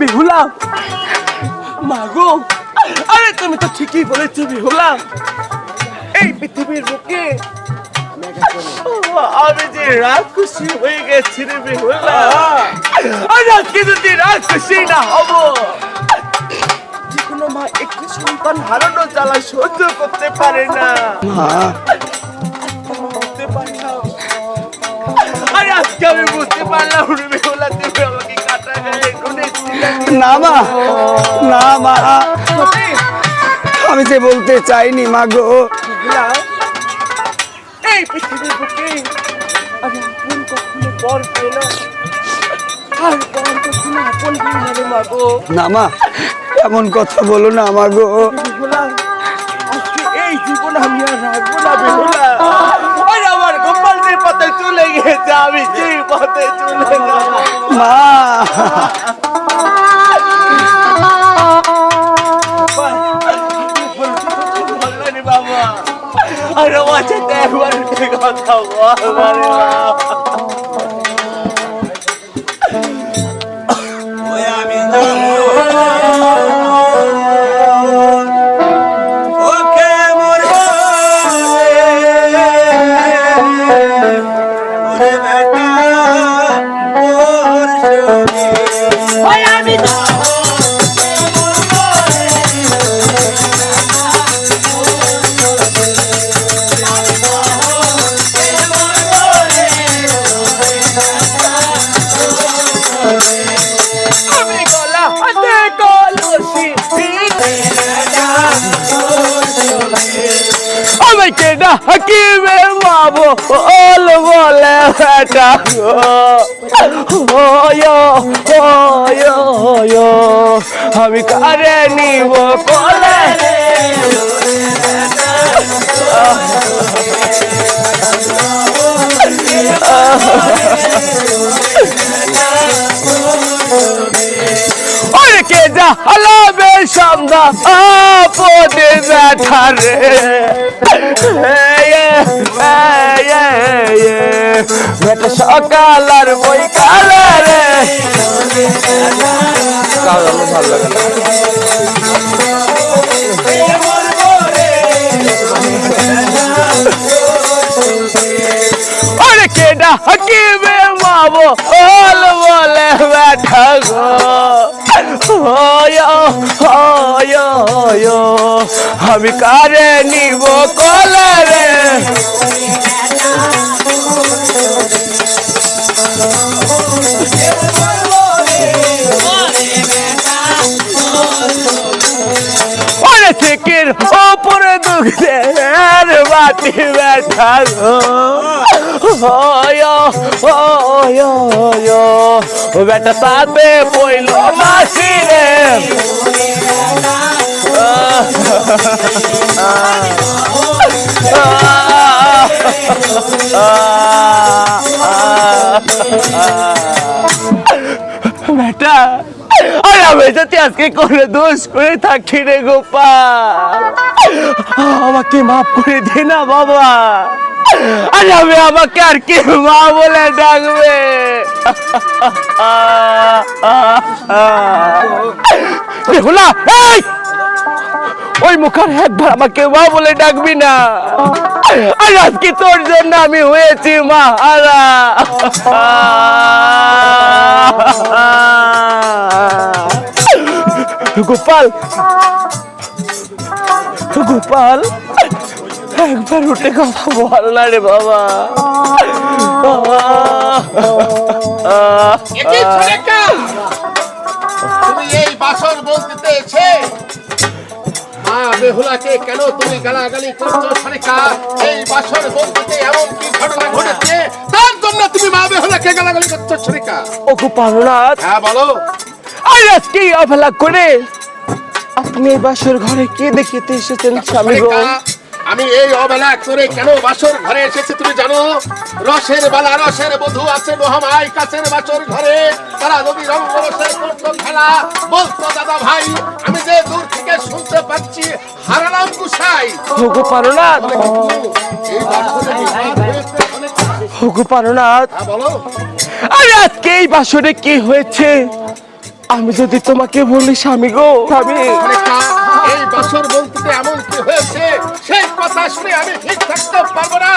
বেহুলা। মাগো আরে তুমি তো ঠিকই বলেছ বেহুলা। এই পৃথিবীর বুকে আমি যে রাক্ষসী হয়ে গেছি রে বেহুলা। আর আজকে যদি রাক্ষসী না হব কোনো মা একটি সন্তান হারানোর জ্বালা সহ্য করতে পারে না। আরে আজকে আমি বুঝতে পারলাম রে বেহুলা তুমি আমাকে না মা না মা আমি যে বলতে চাইনি মা গো। এই পৃথিবীর বুকে আমি আপন কখনো পর পাই না। আর কখনো আপন মা এমন কথা বলো না মা গো। আজকে এই জীবন আমি আর রাখব না বেহুলা আমার গোপাল যে পথে চলে গেছে আমি সেই পথে চলে যাব। মা আর আমার সাথে একবার উঠে কথা বল বারে বাবা। কেডা হাকিমে মাবো ওল বলে বেটা ওয়ো ওয়ো ওয়ো আমি কারে নিব কোলে ওরে কে যা হলাবে সন্ধ্যা, আপদে ব্যথা রে। বেটা সকাল আর বই কালে রে। ভালো লাগে ওরে কেডা হাকিমে মাবো ওল বলে বেঠা গো। আমি কারে নিব কলে রে? থেকে ওপরে দুঃখ। দের বাতি বেঠা গো ওয়ো ওয়ো ওয়ো ও বেটা সাথে পইলো মাসি রে বেটা, আরে আমি যাতে আজকে করে দোষ করে থাকি রে গোপাল আমাকে মাফ করে দে না বাবা। আরে আমি আমাকে আর কে মা বলে ডাকবে। বেহুলা এই! ওই মুখার একবার আমাকে মা বলে ডাকবি না। আর আজকে তোর জন্য আমি হয়েছি মা আরা গোপাল গোপাল, একবার উঠে কথা বল না রে বাবা। তুমি এই বাসর বলতে এসে মা বেহুলাকে কেন তুমি গালাগালি করছ ছড়েকা এই বাসর বলতে এমন কি ঘটনা ঘটেছে? তার জন্য তুমি মা বেহুলাকে গালাগালি করছ ছড়েকা ও গোপালনাথ। হ্যাঁ বলো। আর আজকে অবহেলা করে আপনি এই বাসর ঘরে কে দেখিতে এসেছেন স্বামী আমি এই অবেলা করে কেন বাসর ঘরে এসেছি তুমি জানো? রসের বেলা রসের বধু আছে মহামাই কাছের বাসর ঘরে। তারা যদি রঙ রসের করতো খেলা। বলতো দাদা ভাই আমি যে দূর থেকে শুনতে পাচ্ছি হারালাম গুসাই ও গোপালনাথ এই বাসরে বিবাদ হয়েছে অনেক। ও গোপালনাথ হ্যাঁ, বলো। আরে আজকে এই বাসরে কি হয়েছে? আমি যদি তোমাকে বলি স্বামী গো। স্বামী এই বাসর বলতে এমন কি হয়েছে? সেই কথা শুনে আমি ঠিক থাকতে পারব না।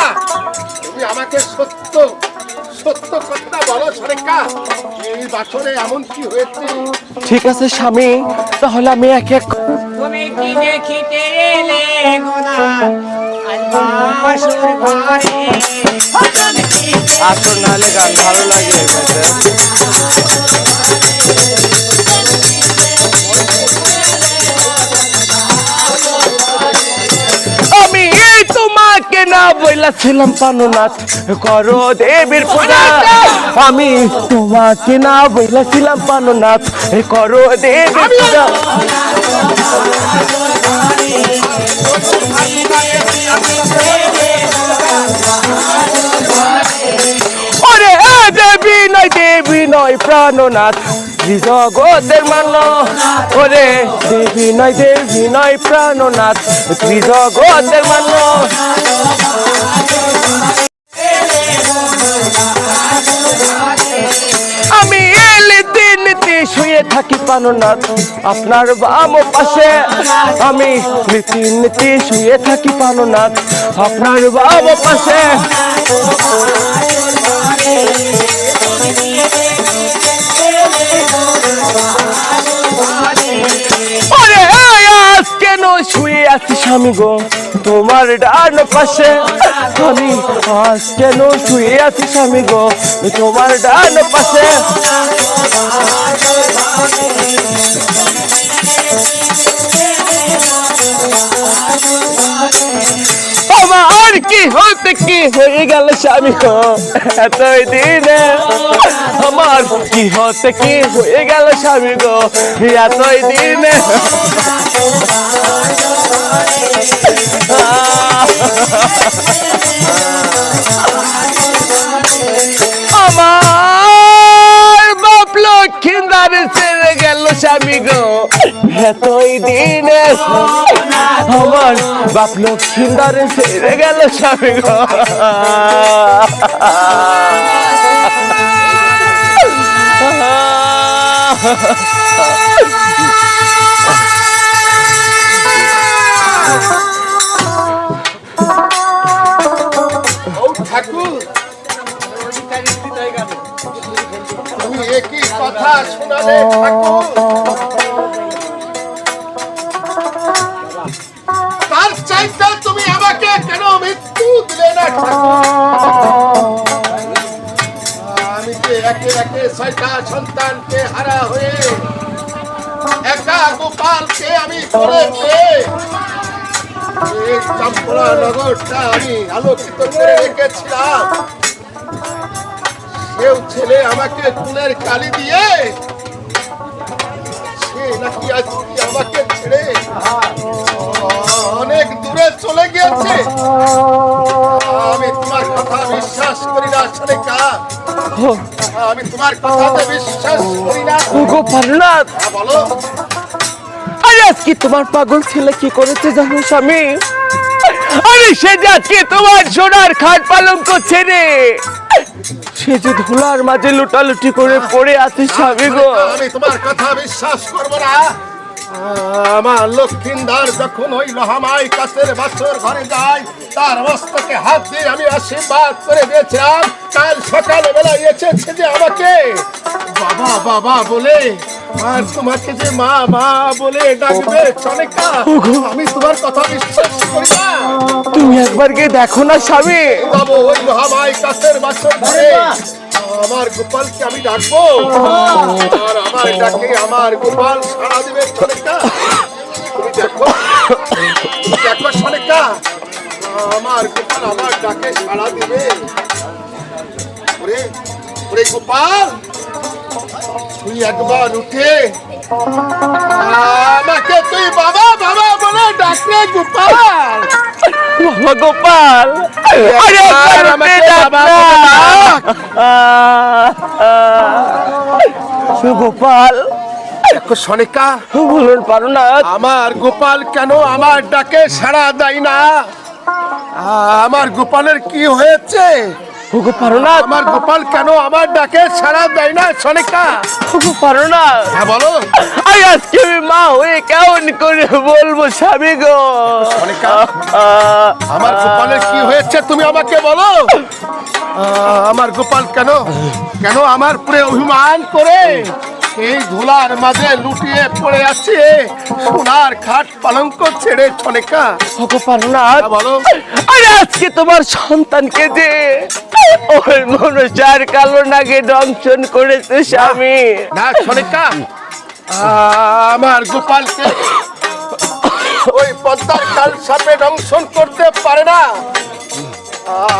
তুমি আমাকে সত্য সত্য কথা বলো সরেকা এই বাসরে এমন কি হয়েছে? ঠিক আছে স্বামী। তাহলে আমি এক এক তুমি কি দেখিতে এলে গোনা আলবাসুর ঘরে। আসর নাহলে গান ভালো লাগে না বইলাছিলাম পানুনাথ করো দেবীর পূজা। আমি তোমাকে না বইলা বইলাছিলাম পানুনাথ করো দেবীর পূজা। ওরে দেবী নয় দেবী নয় প্রাণনাথ। জগতের মান ওরে দেবী নয় দেবী নয়, প্রাণনাথ। জগতের মান আমি এলিতে নিতে শুয়ে থাকি পাননাথ আপনার বাম পাশে। আমি নীতি শুয়ে থাকি পাননাথ আপনার বাম পাশে। শুয়ে আছি স্বামী গো, তোমার ডান পাশে। আমি আজ কেন শুয়ে আছি স্বামী গো, তোমার ডান পাশে? আমার কি? হতে কি? হয়ে গেল স্বামী এতই দিনে আমার কি হতে কি? হয়ে গেল স্বামী গো। এতই দিনে বাপ লক্ষিন্দার ছেড়ে গেল স্বামী গো। এতই দিনে আমার বাপ লক্ষিন্দার ছেড়ে গেল স্বামী গো। ও তার চাইতে তুমি আমাকে কেন মৃত্যু দিলে না আমি যে একে একে ছয়টা সন্তানকে হারা হয়ে একা গোপালকে আমি নগরটা আমি আলোকিত করে কেউ ছেলে আমাকে কুলের কালি দিয়ে আমি তোমার কথাতে বিশ্বাস করি না। গোপালনাথ হ্যাঁ, বলো। আরে আজকে তোমার পাগল ছেলে কি করেছে জানো স্বামী? আরে সে যে আজকে তোমার সোনার খাট পালন করছে রে। সে যে ধুলার মাঝে লুটালুটি করে পড়ে আছে স্বামী গো। আমি তোমার কথা বিশ্বাস করব না। আমার লক্ষ্মীন্দার যখন ওই মহামাই কাছের বাছর ঘরে যায় তার মস্তকে হাত দিয়ে আমি আশীর্বাদ করে দিয়েছিলাম। কাল সকালে বেলা এসেছে যে আমাকে বাবা বাবা বলে আর তোমাকে যে মা মা বলে ডাকবে চলে কা আমি তোমার কথা বিশ্বাস করি না। তুমি একবার গিয়ে দেখো না স্বামী। বাবু ওই মহামাই কাছের বাছর ঘরে আমার গোপালকে আমি ডাকবো। ডাকে আমার গোপাল সাড়া দিবে সনেকা তুমি দেখো দেখো সনেকা আমার গোপাল আমার ডাকে সাড়া দিবে ওরে ওরে গোপাল তুই একবার উঠে আমাকে তুই বাবা বাবা বলে ডাকলে গোপাল। বাবা গোপাল। আরে আমাকে বাবা। গোপাল শনিকা সনিকা বলুন পারো না। আমার গোপাল কেন আমার ডাকে সাড়া দেয় না? আমার গোপালের কি হয়েছে? পারো না আমার গোপাল কেন আমার ডাকে সাড়া দেয় না সনিকা? ওগো পারো না হ্যাঁ বলো। আই আজকে আমি মা হয়ে কেমন করে বলব স্বামী গো? সনিকা আমার গোপালের কি হয়েছে তুমি আমাকে বলো? আমার গোপাল কেন কেন আমার উপরে অভিমান করে এই ধুলার মাঝে লুটিয়ে পড়ে আছে। সোনার খাট পালঙ্ক ছেড়ে ছনেকা। ওগো পারো না। হ্যাঁ, বলো। আরে আজকে তোমার সন্তানকে যে ওই মনুষ্যার কালো নাগে দংশন করেছে স্বামী। না ছনেকা। আমার গোপালকে ওই পদ্মার কাল সাপে দংশন করতে পারে না।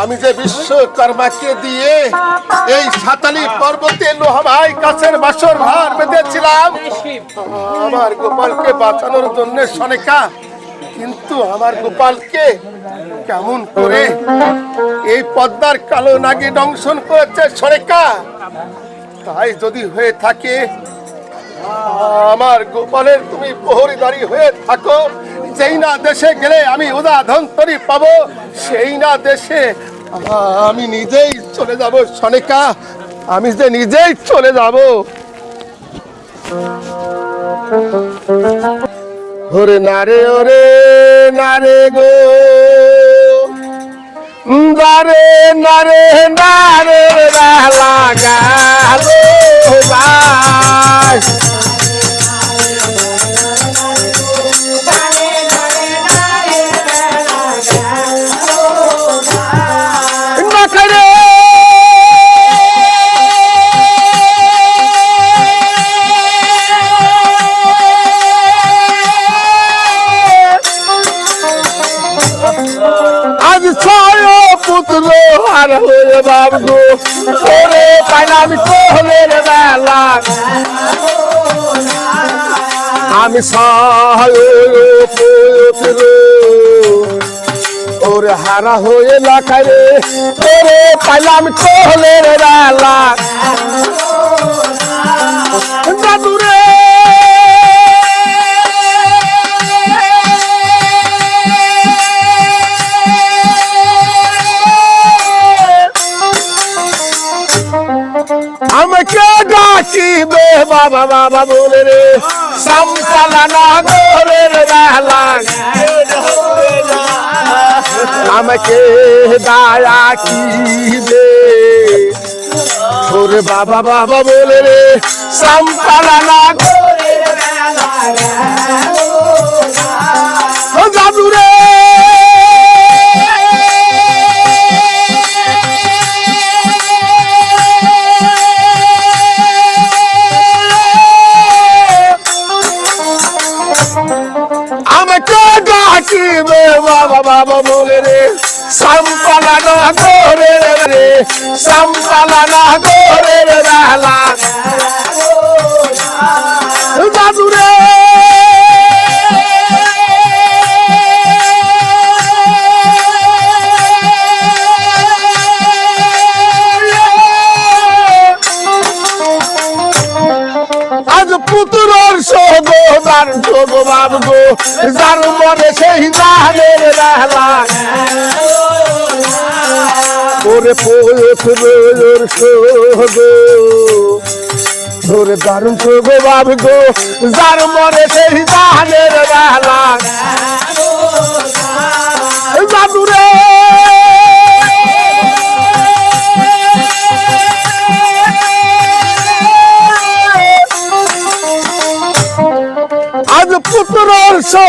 আমি যে বিশ্বকর্মাকে দিয়ে এই সাতালি পর্বতে লোহাভাই কাছের বাসর ঘর বেঁধেছিলাম, আমার গোপালকে বাঁচানোর জন্য সনেকা। কিন্তু আমার গোপালকে কেমন করে এই পদ্মার কালো নাগে দংশন করেছে সনেকা? তাই যদি হয়ে থাকে আমার গোপালের তুমি প্রহরীদারি হয়ে থাকো। যেই না দেশে গেলে আমি উদা ধন্তরি পাবো, সেই না দেশে আমি নিজেই চলে যাব, সনিকা। আমি যে নিজেই চলে যাব। ওরে নারে ওরে নারে গো। নারে নারে নারে লাগা ভাই। পুত্র আর হয়ে বাবু ওরে পাইলাম কোহলের বেলা। আমি ওরে হারা হয়ে লাখারে ওরে পাইলাম কোহলের বেলা। দাদুরে ডাকিবে বাবা বাবা বলে রে। সামপালানা গোরের বেলা। আমাকে দায়া কিবে ওরে বাবা বাবা বলে রে সামপালানা ও বাবা বলে রে সাম্পালানা করে রে সাম্পালানা করে রে সগোদার যোগ বাবগো যার মনে সেই জানের বেলা ওরে পুতুরর সগো ওরে দারুণ সগো বাবগো যার মনে সেই জানের বেলা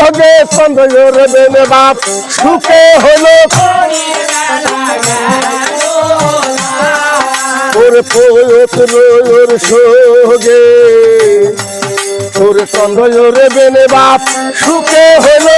সঙ্গে সন্দেহের বেনে বাপ, সুখে হলো। ওর পোয়ত রোর সহজে ওর সন্দেহের বেনে বাপ, সুখে হলো।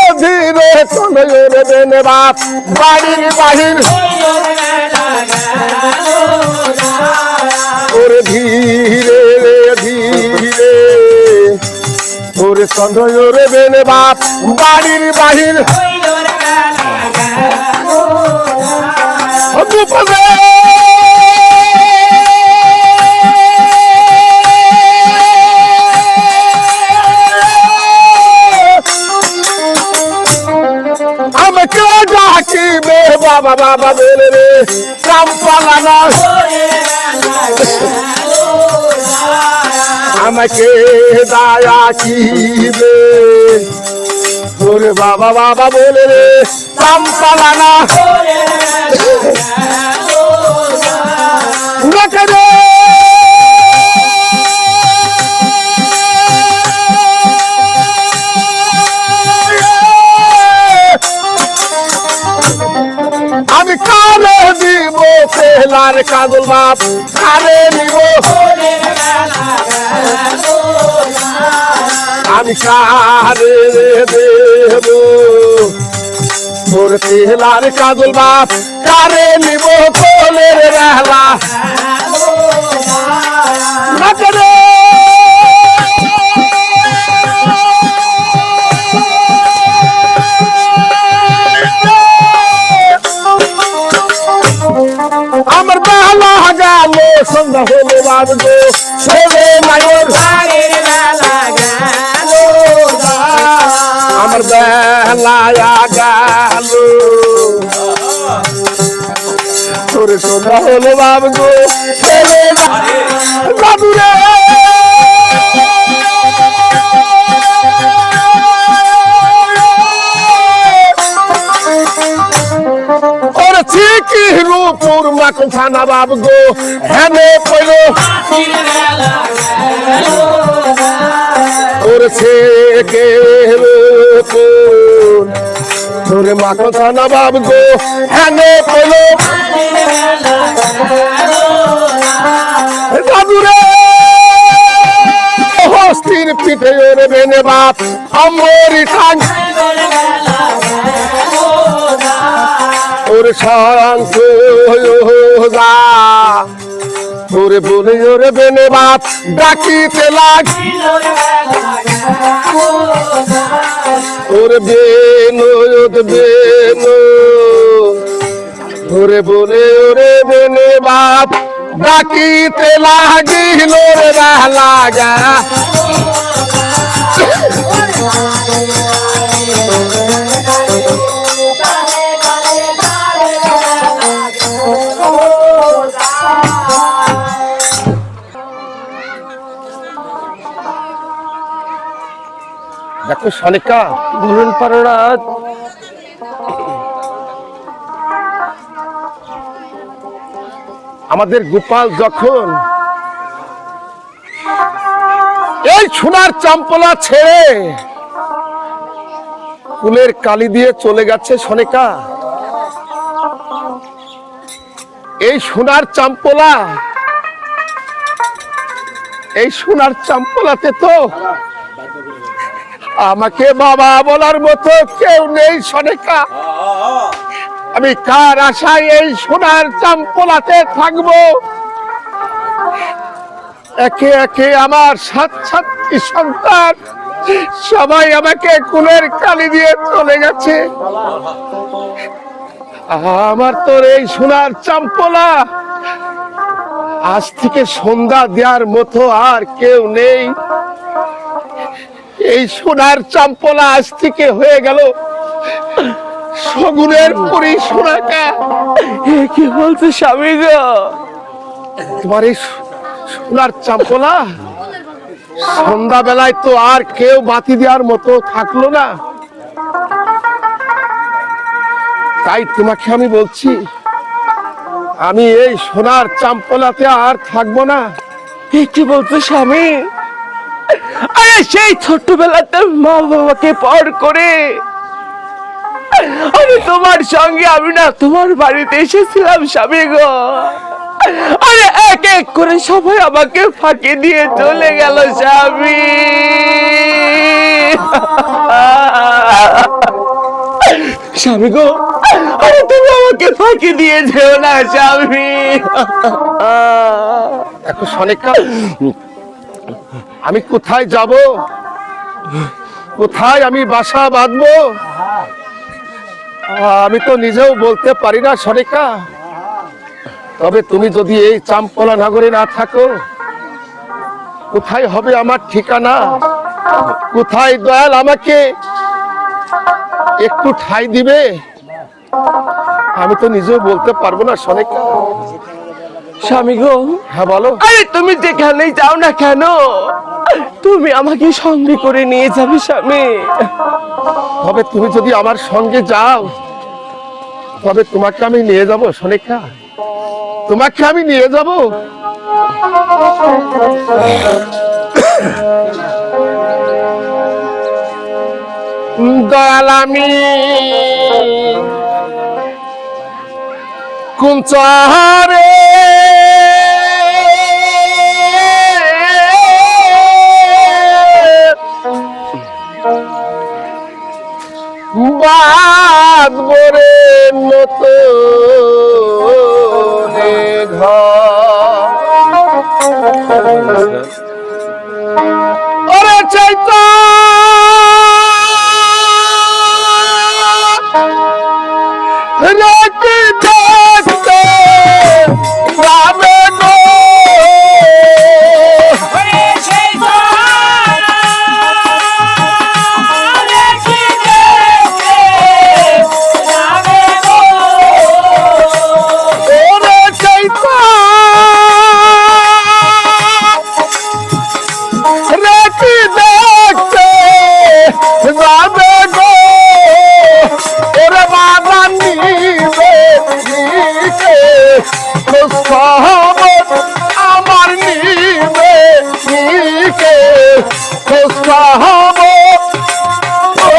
রে চন্দ্র বেনে বাপ বাড়ির বাহির ওরে ধীরে রে ধীরে ওরে চন্দ্র বেনে বাপ বাড়ির বাহির দুপদে বাবা বাবা বলে রে কাম পালানা আমাকে দায়া কি ওরে বাবা বাবা বলে রে পালানা পেলার কাদল বাপ। কারে নিব। আমি কারে দেব। তোর পেলার কাদল বাপ। কারে নিব কোলের বেলা সন্ধ্যা হলো বাবগো ছেলে মায়ের আমার বেলা গেল তোর সন্ধ্যা হলো বাবগো ছেলে বাবু ঠিকই রূপুর মাখন থানা বাবু গো হেনে পড়ল ওরে ছেকে ওরে মাখন থানা বাবু গো হেনে পড়ল বাবু রে হস্তির পিঠে ওরে বেনে বাপ আমরি ঠাং শান্ত যা। ওরে বলে, ওরে বেনে বাপ ডাকিতে লাগ। ওরে বেনো ওরে বেনো। ওরে বলে, ওরে বেনে বাপ ডাকিতে লাগিল রে লাগা সনিকা বলুন পারনাথ আমাদের গোপাল যখন এই সোনার চাম্পলা ছেড়ে কুলের কালি দিয়ে চলে গেছে সনিকা, এই সোনার চাম্পলা, এই সোনার চাম্পলাতে তো আমাকে বাবা বলার মতো কেউ নেই সনেকা। আমি কার আশায় এই সোনার চাম্পলাতে থাকব? একে একে আমার সাত সাতটি সন্তান, সবাই আমাকে কুলের কালি দিয়ে চলে গেছে। আমার তোর এই সোনার চাম্পলা। আজ থেকে সন্ধ্যা দেওয়ার মতো আর কেউ নেই। এই সোনার চাম্পলা আজ থেকে হয়ে গেল। সগুনের পরি সোনাকা কি বলছো স্বামী গো? তোমার এই সোনার চাম্পলা? সন্ধ্যা বেলায় তো আর কেউ বাতি দেওয়ার মতো থাকল না। তাই তোমাকে আমি বলছি, আমি এই সোনার চাম্পলাতে আর থাকব না। কি বলছো স্বামী? সেই ছোট্টবেলাতে মা বাবাকে পর করে আরে তোমার সঙ্গে, আমি না তোমার বাড়িতে এসেছিলাম স্বামী গো। আরে এক এক করে সবাই আমাকে ফাঁকি দিয়ে চলে গেল স্বামী। স্বামী গো, আরে তুমি আমাকে ফাঁকি দিয়ে যেও না স্বামী। দেখো সনিকা আমি কোথায় যাব? কোথায় আমি বাসা বাঁধবো? আমি তো নিজেও বলতে পারি না সনিকা। তবে তুমি যদি এই চাম্পলা নগরে না থাকো কোথায় হবে আমার ঠিকানা? কোথায় দয়াল আমাকে একটু ঠাই দিবে? আমি তো নিজেও বলতে পারব না সনিকা। স্বামী গো। হ্যাঁ বলো। আরে তুমি যেখানেই যাও না কেন? তুমি আমাকে সঙ্গে করে নিয়ে যাবে স্বামী। তবে তুমি যদি আমার সঙ্গে যাও, তবে তোমাকে আমি নিয়ে যাব, সনিকা। তোমাকে আমি নিয়ে যাব। দয়াল আমি কুঞ্চরে বাদবরে মতো। খোঁজ আমার নিবে নিকে।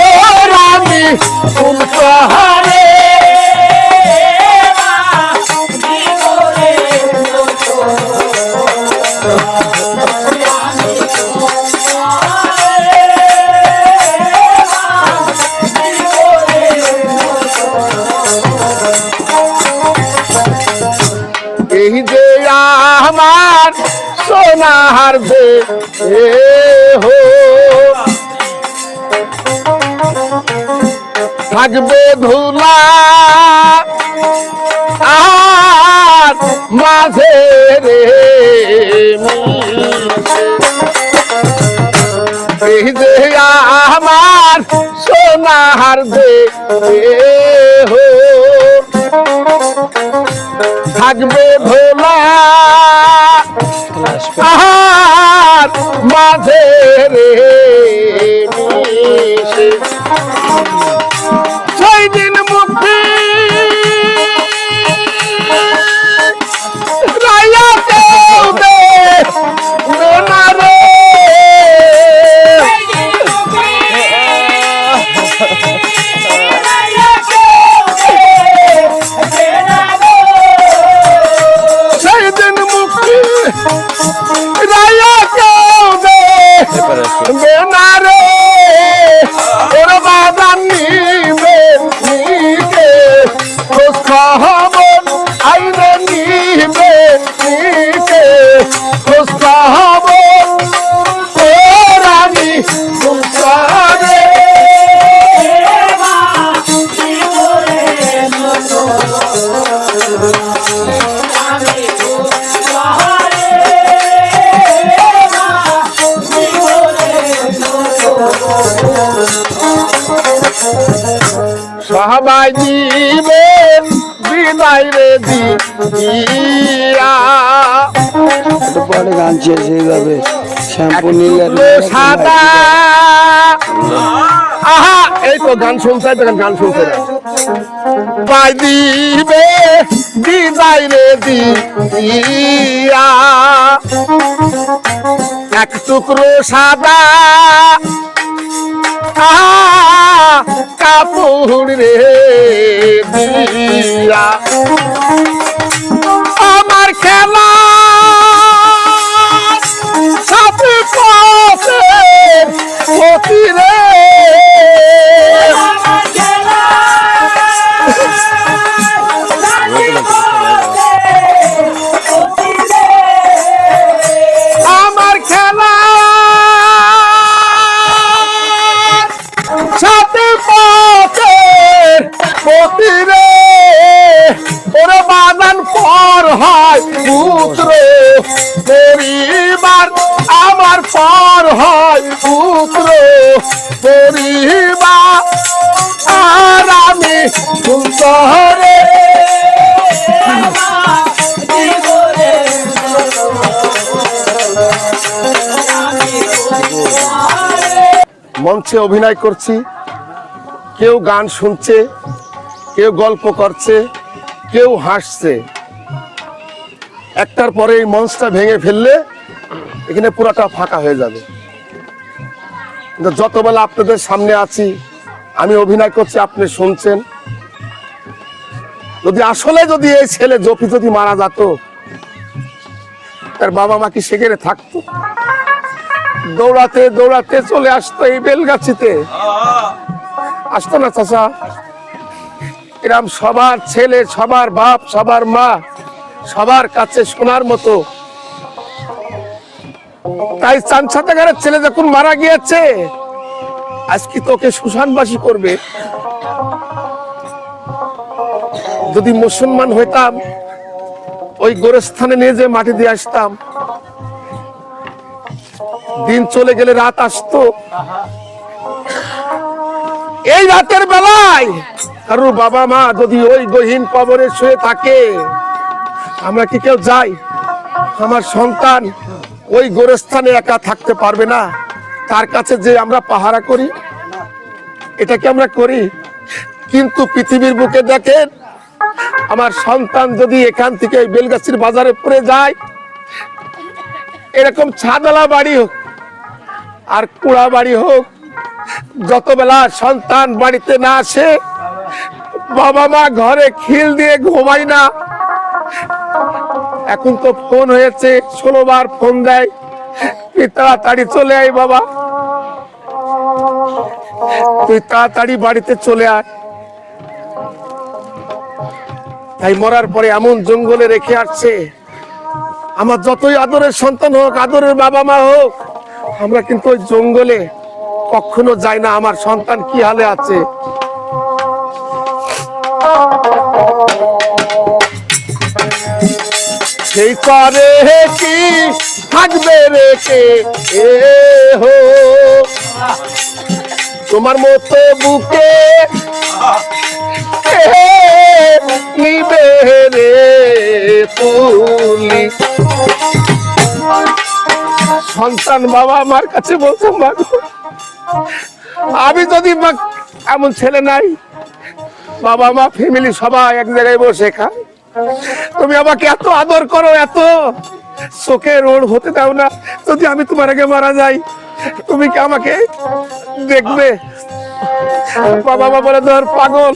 ওর আমি রে। এই যে আমার সোনার দে থাকবে ভোলা আহার মাঝে রে চেয়েছে এইভাবে শ্যাম্পু নিলে সাদা। আহা এই তো গান শুনছে দেখেন গান শুনছে। পাই দিবে বিদায় রে দিয়া। এক টুকরো সাদা। কাপড় রে দিয়া। মঞ্চে অভিনয় করছি। কেউ গান শুনছে, কেউ গল্প করছে, কেউ হাসছে। একটার পরে এই মঞ্চটা ভেঙে ফেললে এখানে পুরাটা ফাঁকা হয়ে যাবে। যতবেলা আপনাদের সামনে আছি, আমি অভিনয় করছি, আপনি শুনছেন। যদি আসলে যদি এই ছেলে জপি যদি মারা যেত, তার বাবা মা কি সেখানে থাকতো? দৌড়াতে দৌড়াতে চলে আসতো এই বেলগাছিতে। আসতো না চাষা এরম সবার ছেলে, সবার বাপ, সবার মা, সবার কাছে শোনার মতো। তাই চানসাতাগারের ছেলে যখন মারা গিয়েছে, আজকে তোকে সুশানবাসী করবে। যদি মুসলমান হইতাম, ওই গোরস্থানে নিয়ে যে মাটি দিয়ে আসতাম। দিন চলে গেলে রাত আসতো। এই রাতের বেলায় কারোর বাবা মা যদি ওই গহীন কবরে শুয়ে থাকে, আমরা কি কেউ যাই? আমার সন্তান ওই গোরস্থানে একা থাকতে পারবে না। তার কাছে যে আমরা পাহারা করি, এটা কি আমরা করি? কিন্তু পৃথিবীর বুকে দেখেন, আমার সন্তান যদি এখান থেকে বেলগাছির বাজারে পড়ে যায়, এরকম ছাদলা বাড়ি হোক আর কুড়া বাড়ি হোক যত বেলা সন্তান বাড়িতে না আসে, বাবা মা ঘরে খিল দিয়ে ঘুমায় না। এখন তো ফোন হয়েছে, ষোলো বার ফোন দেয়, তুই তাড়াতাড়ি চলে আয় বাবা। তুই তাড়াতাড়ি বাড়িতে চলে আয়। তাই মরার পরে এমন জঙ্গলে রেখে আসছে, আমার যতই আদরের সন্তান হোক, আদরের বাবা মা হোক আমরা কিন্তু ওই জঙ্গলে কখনো যাই না। আমার সন্তান কি হালে আছে? সেই করে কি থাকবে রেখে এ হো। তোমার মতো বুকে নিবে রে তুলি সন্তান বাবা আমার কাছে বলছে মা আমি যদি মা, এমন ছেলে নাই, বাবা মা ফ্যামিলি সবাই এক জায়গায় বসে খায়। তুমি আমাকে এত আদর করো, এত চোখে রোড হতে দাও না। যদি আমি তোমার আগে মারা যাই, তুমি কি আমাকে দেখবে? বাবা মা বলে, ধর পাগল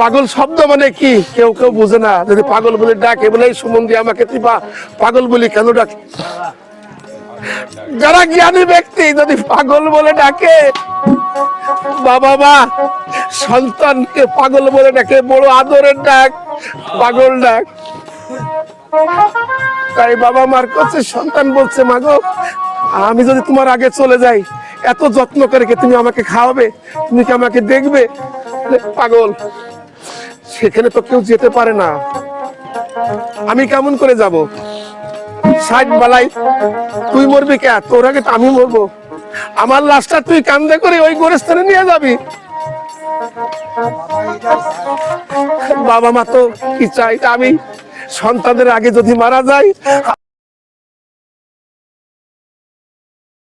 পাগল শব্দ মানে কি? কেউ কেউ বুঝে না। যদি পাগল বলে ডাকে, বলে, এই সুমন্দি, আমাকে তুই পাগল বলি কেন ডাকে? যারা জ্ঞানী ব্যক্তি, যদি পাগল বলে ডাকে, বাবা মা, সন্তানকে পাগল বলে ডাকে, বড় আদরের ডাক, পাগল ডাক। তাই বাবা মার কাছে সন্তান বলছে মাগো আমি যদি তোমার আগে চলে যাই, এত যত্ন করে তুমি আমাকে খাওয়াবে? তুমি কি আমাকে দেখবে? পাগল। সেখানে তো কেউ যেতে পারে না। আমি কেমন করে যাব? ষাট বালাই, তুই মরবি কে? তোর আগে আমি মরবো। আমার লাশটা তুই কান্দে করে ওই গোরস্থানে নিয়ে যাবি। বাবা মা তো কি চাই? আমি সন্তানদের আগে যদি মারা যায়